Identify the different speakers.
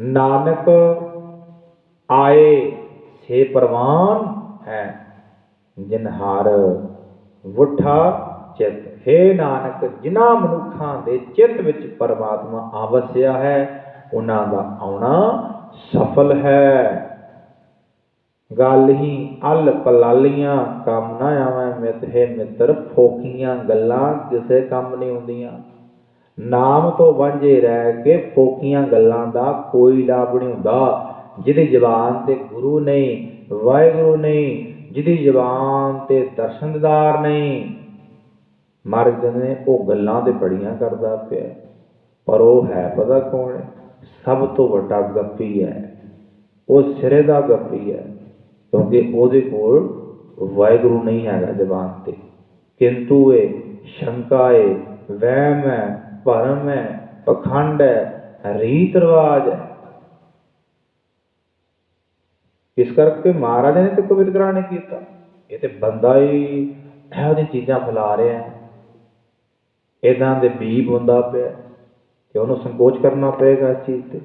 Speaker 1: ਨਾਨਕ ਆਏ, ਸੇ ਪ੍ਰਵਾਨ ਹੈ, ਜਿਨ ਹਰ ਵੁਠਾ ਚਿਤ। ਹੈ ਨਾਨਕ, ਜਿਨ੍ਹਾਂ ਮਨੁੱਖਾਂ ਦੇ ਚਿੱਤ ਵਿੱਚ ਪਰਮਾਤਮਾ ਆਵਸਿਆ ਹੈ ਉਹਨਾਂ ਦਾ ਆਉਣਾ ਸਫਲ ਹੈ। ਗੱਲ ਹੀ ਅਲ ਪਲਾਲੀਆਂ ਕੰਮ ਨਾ ਆਵੇਂ, ਮਿਤ ਹੈ ਮਿੱਤਰ, ਫੋਕੀਆਂ ਗੱਲਾਂ ਕਿਸੇ ਕੰਮ ਨਹੀਂ ਹੁੰਦੀਆਂ। ਨਾਮ ਤੋਂ ਵਾਂਝੇ ਰਹਿ ਕੇ ਫੋਕੀਆਂ ਗੱਲਾਂ ਦਾ ਕੋਈ ਲਾਭ ਨਹੀਂ ਹੁੰਦਾ। ਜਿਹਦੀ ਜ਼ਬਾਨ ਤੇ ਗੁਰੂ ਨਹੀਂ, ਵਾਹਿਗੁਰੂ ਨਹੀਂ, ਜਿਹਦੀ ਜ਼ਬਾਨ ਤੇ ਦਰਸ਼ਨਦਾਰ ਨਹੀਂ। ਮਰ ਨੇ ਉਹ ਗੱਲਾਂ ਤੇ ਬੜੀਆਂ ਕਰਦਾ ਪਿਆ। ਪਰ ਉਹ ਹੈ ਪਤਾ ਕੌਣ ਹੈ? ਸਭ ਤੋਂ ਵੱਡਾ ਗੱਪੀ ਹੈ। ਉਹ ਸਿਰੇ ਦਾ ਗੱਪੀ ਹੈ। ਕਿਉਂਕਿ ਉਹਦੇ ਕੋਲ ਵਾਹਿਗੁਰੂ ਨਹੀਂ ਹੈਗਾ ਜ਼ਬਾਨ ਤੇ। ਕਿੰਤੂ ਇਹ ਸ਼ੰਕਾ ਹੈ ਵਹਿਮ ਹੈ ਭਰਮ ਹੈ, ਪਖੰਡ ਹੈ, ਰੀਤ ਰਿਵਾਜ ਹੈ। ਇਸ ਕਰਕੇ ਮਹਾਰਾਜ ਨੇ ਤੇ ਕਬੀਰ ਨੇ ਕੀਤਾ। ਇਹ ਤੇ ਬੰਦਾ ਹੀ ਇਹੋ ਜਿਹੀ ਚੀਜ਼ਾਂ ਫੈਲਾ ਰਿਹਾ ਹੈ। ਇਦਾਂ ਦੇ ਬੀਬ ਹੁੰਦਾ ਪਿਆ, ਤੇ ਉਹਨੂੰ ਸੰਕੋਚ ਕਰਨਾ ਪਏਗਾ ਇਸ ਚੀਜ਼ ਤੇ।